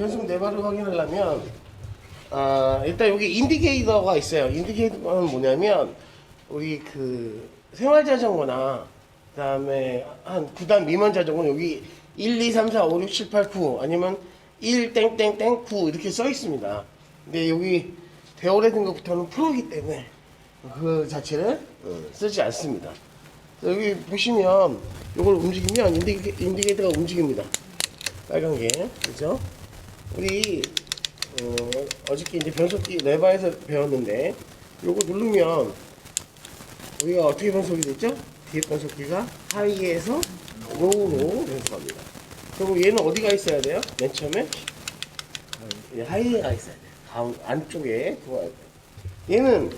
변속 내발을 확인하려면 아, 일단 여기 인디케이터가 있어요. 인디케이터는 뭐냐면 우리 그 생활 자전거나 그다음에 한 9단 미만 자전거 는 여기 1, 2, 3, 4, 5, 6, 7, 8, 9 아니면 1 땡땡땡 9 이렇게 써 있습니다. 근데 여기 대오래된 것부터는 프로기 때문에 그 자체를 어, 쓰지 않습니다. 여기 보시면 이걸 움직이면 인디게, 인디게이터가 움직입니다. 빨간 게 그죠? 우리 어, 어저께 이제 변속기 레바에서 배웠는데 요거 누르면 우리가 어떻게 변속이 됐죠? 뒤에 변속기가 하이에서 로우로 변속합니다. 그리고 얘는 어디가 있어야 돼요? 맨 처음에 예, 하이에가 있어야 돼요. 안쪽에 들어와야 돼요. 얘는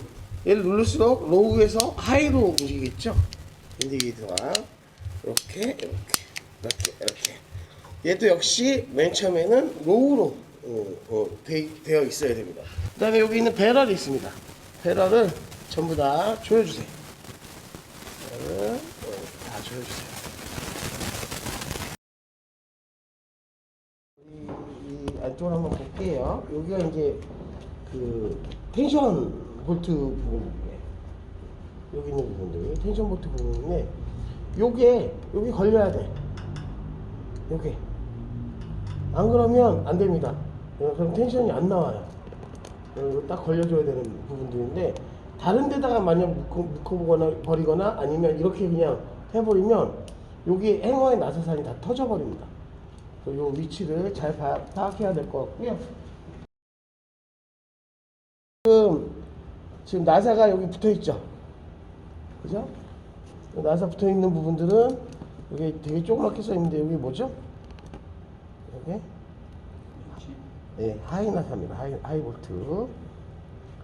얘를 누를수록 로우에서 하이로 움직이겠죠? 인디게이터가 이렇게 이렇게 이렇게 이렇게 얘도 역시 맨 처음에는 로우로 어, 어, 되, 되어 있어야 됩니다. 그 다음에 여기 있는 배럴이 있습니다. 배럴을 전부 다 조여주세요. 어, 다 조여주세요. 이, 이 안쪽을 한번 볼게요. 여기가 이제 그 텐션 볼트 부분이에요. 여기 있는 부분들이 텐션 볼트 부분인데 요게 여기 걸려야 돼. 요게 안 그러면 안 됩니다. 어, 그럼 텐션이 안 나와요. 어, 이거 딱 걸려줘야 되는 부분들인데 다른 데다가 만약 묶어, 묶어보거나 버리거나 아니면 이렇게 그냥 해버리면 여기 행어의 나사산이 다 터져버립니다. 요 위치를 잘 파, 파악해야 될 것 같고요. 지금 지금 나사가 여기 붙어 있죠. 그죠? 나사 붙어 있는 부분들은 여기 되게 조그맣게 써 있는데 여기 뭐죠? 여기 네, 하이 나사입니다. 하이, 하이 볼트,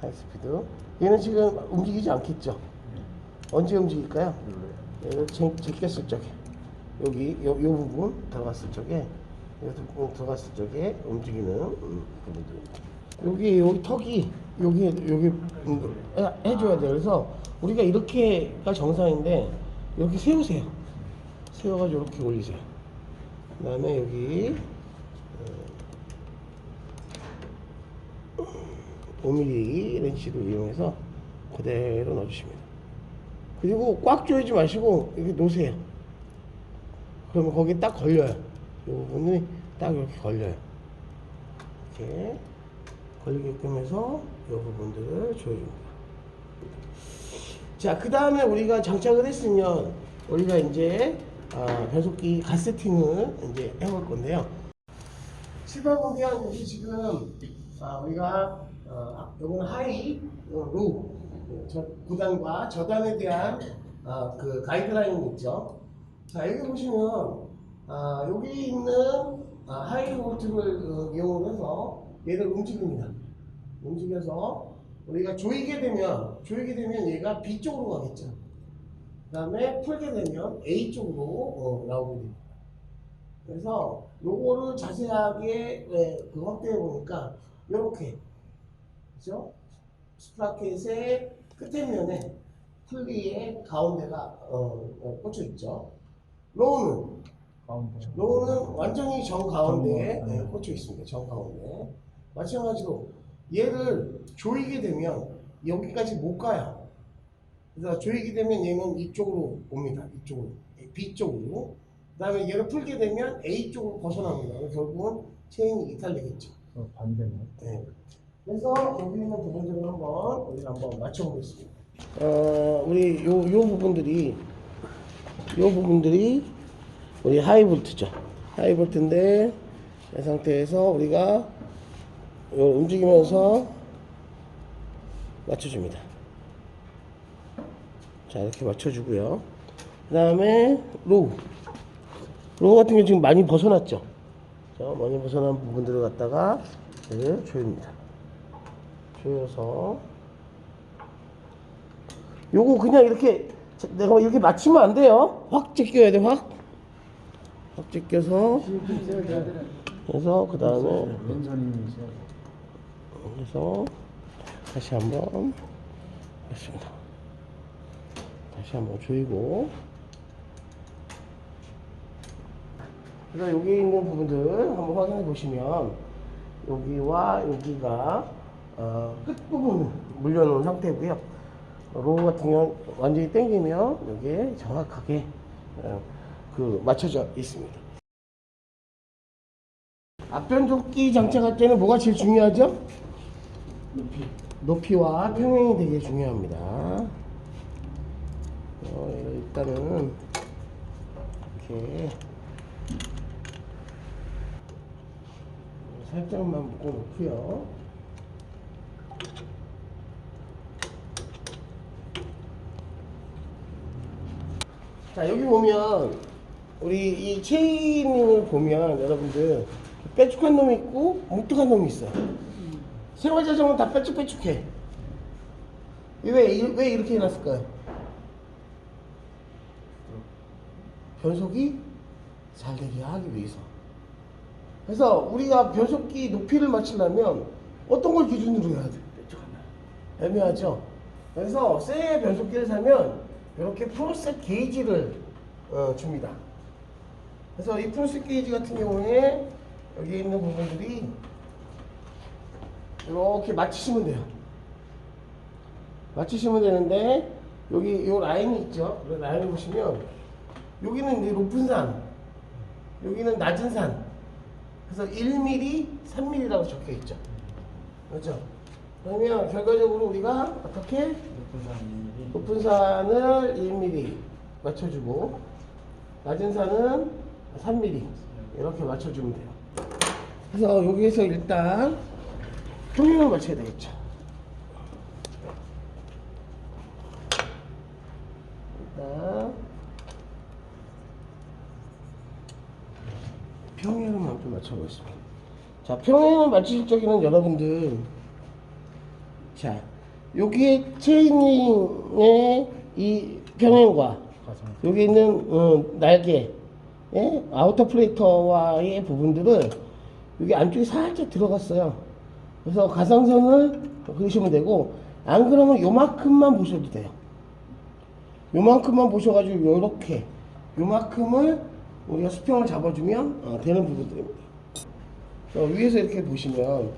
하이 스피드. 얘는 지금 움직이지 않겠죠? 언제 움직일까요? 얘를 제, 제꼈을 적에 여기 요, 요 부분 들어갔을 적에 요 부분 들어갔을 적에 움직이는 음, 부분들입니다. 여기 여기 턱이 여기 여기 음, 해- 해줘야 돼요. 그래서 우리가 이렇게가 정상인데 이렇게 세우세요. 세워가지고 이렇게 올리세요. 그 다음에 여기 5mm 렌치를 이용해서 그대로 넣어주십니다. 그리고 꽉 조이지 마시고 이렇게 놓으세요. 그러면 거기에 딱 걸려요. 이 부분이 딱 이렇게 걸려요. 이렇게 걸리게끔 해서 이 부분들을 조여줍니다. 자, 그 다음에 우리가 장착을 했으면 우리가 이제 아, 변속기 가 세팅을 이제 해볼 건데요. 실발공개한 것이 지금 아, 우리가 어, 요거는 하이, 요거는 로우 저 구단과 저단에 대한 아, 그 가이드라인이 있죠. 자 여기 보시면 아, 여기 있는 아, 하이 볼트를 어, 이용해서 얘를 움직입니다. 움직여서 우리가 조이게 되면 조이게 되면 얘가 B 쪽으로 가겠죠. 그 다음에 풀게 되면 A 쪽으로 어, 나오게 됩니다. 그래서 요거를 자세하게 예, 그 확대해 보니까 요렇게 그죠? 스프라켓의 끝에 면에 풀리의 가운데가 어, 어, 꽂혀 있죠. 로우는 가운데. 로우는 완전히 정 가운데에 네. 꽂혀 있습니다. 정 가운데. 마찬가지로 얘를 조이게 되면 여기까지 못 가요. 그래서 조이게 되면 얘는 이쪽으로 옵니다. 이쪽으로 B 쪽으로. 그다음에 얘를 풀게 되면 A 쪽으로 벗어납니다. 결국은 체인이 이탈되겠죠. 어, 반대네. 네. 그래서 여기 있는 부분들을 한번 우리가 한번 맞춰보겠습니다. 어, 우리 요, 요 부분들이 요 부분들이 우리 하이볼트죠. 하이볼트인데 이 상태에서 우리가 요 움직이면서 맞춰줍니다. 자 이렇게 맞춰주고요. 그 다음에 로우. 로우 같은 경우 지금 많이 벗어났죠. 자, 많이 벗어난 부분들을 갖다가 네, 조입니다. 조여서 요거 그냥 이렇게 자, 내가 이렇게 맞추면 안 돼요. 확 제껴야 돼, 확. 확 제껴서 그래서 그 다음에 그래서 다시 한번 했습니다. 다시 한번 조이고 그래서 여기 있는 부분들 한번 확인해 보시면 여기와 여기가 어, 끝부분 물려놓은 상태고요. 로우 같은 경우는 완전히 당기면 여기에 정확하게 어, 그 맞춰져 있습니다. 앞변 조끼 장착할 때는 뭐가 제일 중요하죠? 높이. 높이와 평행이 되게 중요합니다. 어, 일단은 이렇게 살짝만 묶어 놓고요. 자 여기 보면 우리 이 체인을 보면 여러분들 빼쭉한 놈이 있고 뭉툭한 놈이 있어요. 생활자전거는 다 빼쭉빼쭉해. 왜, 이- 왜 이렇게 해놨을까요? 변속이 잘 되게 하기 위해서. 그래서 우리가 변속기 높이를 맞추려면 어떤 걸 기준으로 해야 돼? 애매하죠? 그래서 새 변속기를 사면 이렇게 프로셋 게이지를 어, 줍니다. 그래서 이 프로셋 게이지 같은 경우에 여기 있는 부분들이 이렇게 맞추시면 돼요. 맞추시면 되는데 여기 요 라인이 있죠. 이 라인을 보시면 여기는 이제 높은 산, 여기는 낮은 산. 그래서 1mm, 3mm라고 적혀 있죠. 그렇죠? 그러면 결과적으로 우리가 어떻게 높은 산을 1mm 맞춰주고 낮은 산은 3mm 이렇게 맞춰주면 돼요. 그래서 여기에서 일단 평행을 맞춰야 되겠죠. 일단 평행을 먼저 맞춰보겠습니다. 자, 평행을 맞추실 적에는 여러분들 자 여기에 체이닝의 이 평행과 여기 있는 어, 날개 예? 아우터 플레이터와의 부분들은 여기 안쪽에 살짝 들어갔어요. 그래서 가상선을 그리시면 되고 안 그러면 요만큼만 보셔도 돼요. 요만큼만 보셔가지고 요렇게 요만큼을 우리가 수평을 잡아주면 어, 되는 부분들입니다. 어, 위에서 이렇게 보시면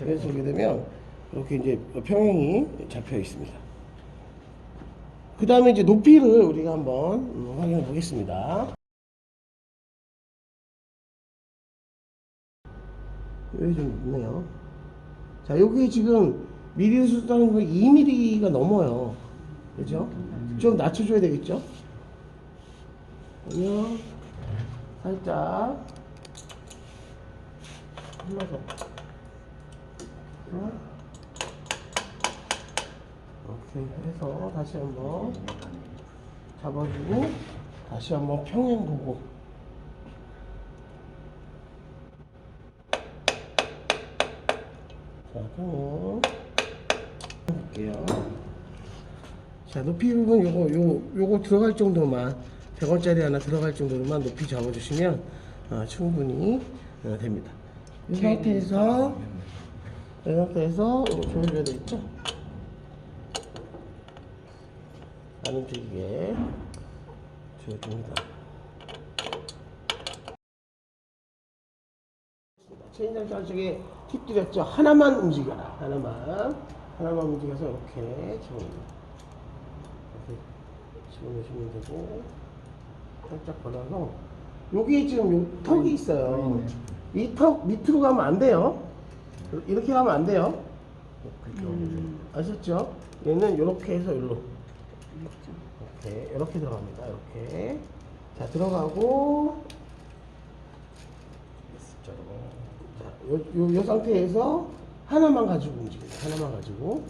위에서 보게 되면 이렇게 이제 평행이 잡혀 있습니다. 그 다음에 이제 높이를 우리가 한번 음, 확인해 보겠습니다. 여기 좀 있네요. 자, 여기 지금 미리 수다는 거 2mm가 넘어요. 그죠? 좀 낮춰줘야 되겠죠? 그러면 살짝 흘러서. 이렇게 해서 다시 한번 잡아주고 다시 한번 평행 보고. 자 평행 볼게요. 자 높이 부분 요거 요 요거 들어갈 정도만 100원짜리 하나 들어갈 정도로만 높이 잡아주시면 어, 충분히 어, 됩니다. 이 상태에서 이 상태에서 이거 조여줘야 되겠죠? 안 움직이게 조여줍니다. 체인장 장식에 팁 드렸죠? 하나만 움직여라. 하나만. 하나만 움직여서 이렇게 집어넣습니다 이렇게 집어넣으시면 되고 살짝 걸어서 여기 지금 요 턱이 있어요. 이턱 밑으로 가면 안 돼요. 이렇게 가면 안 돼요. 아셨죠? 얘는 이렇게 해서 일로. 이렇게 이렇게 들어갑니다. 이렇게. 자 들어가고. 자, 요, 요, 요 상태에서 하나만 가지고 움직여요. 하나만 가지고.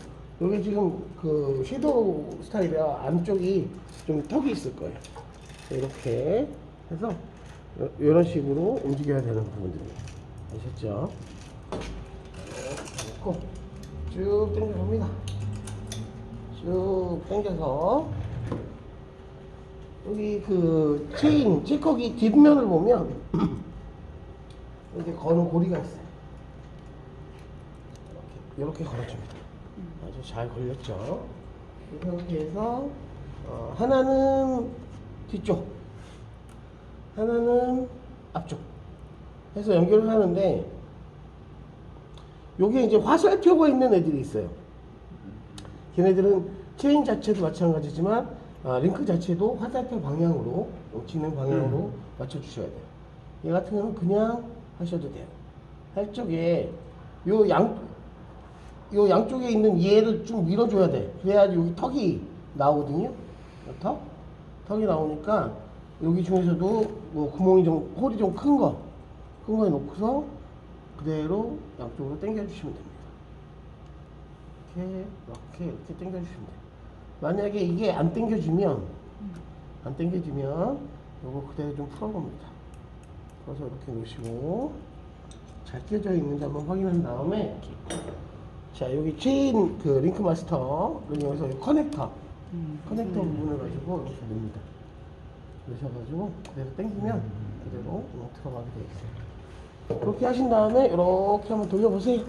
여기 지금 그 섀도우 스타일이라 안쪽이 좀 턱이 있을 거예요. 이렇게 해서 요- 이런 식으로 움직여야 되는 부분들이에요. 아셨죠? 이렇게 놓고 쭉 당겨봅니다. 쭉 당겨서 여기 그 체인, 찌꺼기 뒷면을 보면 이렇게 거는 고리가 있어요. 이렇게, 이렇게 걸어줍니다. 아주 잘 걸렸죠. 이 상태에서 어, 하나는 뒤쪽, 하나는 앞쪽 해서 연결을 하는데 요게 이제 화살표가 있는 애들이 있어요. 걔네들은 체인 자체도 마찬가지지만 아, 링크 자체도 화살표 방향으로 어, 진행 방향으로 맞춰 주셔야 돼요. 얘 같은 경우는 그냥 하셔도 돼요. 할 적에 요 양, 요 양쪽에 있는 얘를 좀 밀어줘야 돼. 그래야지 여기 턱이 나오거든요. 요 턱? 턱이 나오니까 여기 중에서도 뭐 구멍이 좀, 홀이 좀 큰 거, 큰 거에 놓고서 그대로 양쪽으로 당겨 주시면 됩니다. 이렇게, 이렇게, 이렇게 당겨 주시면 돼요. 만약에 이게 안 당겨지면, 안 당겨지면, 요거 그대로 좀 풀어봅니다. 풀어서 이렇게 놓으시고, 잘 껴져 있는지 한번 확인한 다음에, 자, 여기 체인 그 링크 마스터를 이용해서 이 커넥터, 커넥터 부분을 가지고 이렇게 넣습니다. 넣으셔가지고 그대로 당기면 그대로 들어가게 되어 있어요. 그렇게 하신 다음에 이렇게 한번 돌려보세요.